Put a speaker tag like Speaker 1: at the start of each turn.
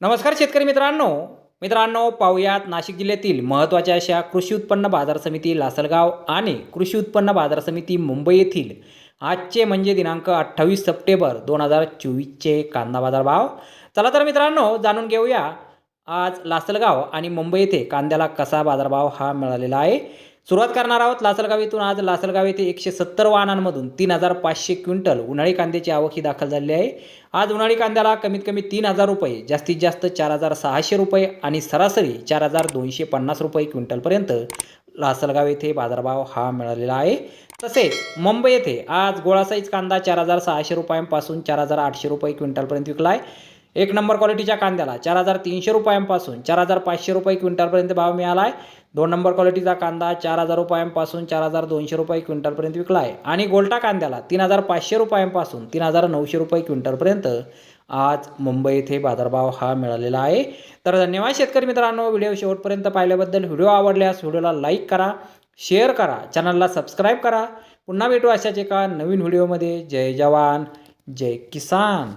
Speaker 1: नमस्कार शेतकरी मित्रांनो. मित्रांनो पाहुयात नाशिक जिल्ह्यातील महत्त्वाच्या अशा कृषी उत्पन्न बाजार समिती लासलगाव आणि कृषी उत्पन्न बाजार समिती मुंबई येथील आजचे म्हणजे दिनांक अठ्ठावीस सप्टेंबर दोन हजार चोवीसचे कांदा बाजार भाव चला तर मित्रांनो जाणून घेऊया आज लासलगाव आणि मुंबई येथे कांद्याला कसा बाजारभाव हा मिळालेला आहे. सुरुवात करणार आहोत लासलगाव येथून आज लासलगाव येथे एकशे सत्तर वाहनांमधून तीन हजार पाचशे क्विंटल उन्हाळी कांद्याची आवक ही दाखल झालेली आहे. आज उन्हाळी कांद्याला कमीत कमी तीन हजार रुपये जास्तीत जास्त चार हजार सहाशे रुपये आणि सरासरी चार हजार दोनशे पन्नास रुपये क्विंटलपर्यंत लासलगाव येथे बाजारभाव हा मिळालेला आहे. तसेच मुंबई येथे आज गोळासाईज कांदा चार हजार सहाशे रुपयांपासून चार हजार आठशे रुपये क्विंटलपर्यंत विकला आहे. एक नंबर क्वालिटीच्या कांद्याला चार हजार तीनशे रुपयांपासून चार हजार पाचशे रुपये क्विंटलपर्यंत भाव मिळाला आहे. दोन नंबर क्वालिटीचा कांदा चार हजार रुपयांपासून चार हजार दोनशे रुपये क्विंटलपर्यंत विकला आहे. आणि गोल्टा कांद्याला तीन हजार पाचशे रुपयांपासून तीन हजार नऊशे रुपये क्विंटलपर्यंत आज मुंबई येथे बाजारभाव हा मिळालेला आहे. तर धन्यवाद शेतकरी मित्रांनो व्हिडिओ शेवटपर्यंत पाहिल्याबद्दल व्हिडिओ आवडल्यास व्हिडिओला लाईक करा शेअर करा चॅनलला सबस्क्राईब करा. पुन्हा भेटू अशाच एका नवीन व्हिडिओमध्ये. जय जवान जय किसान.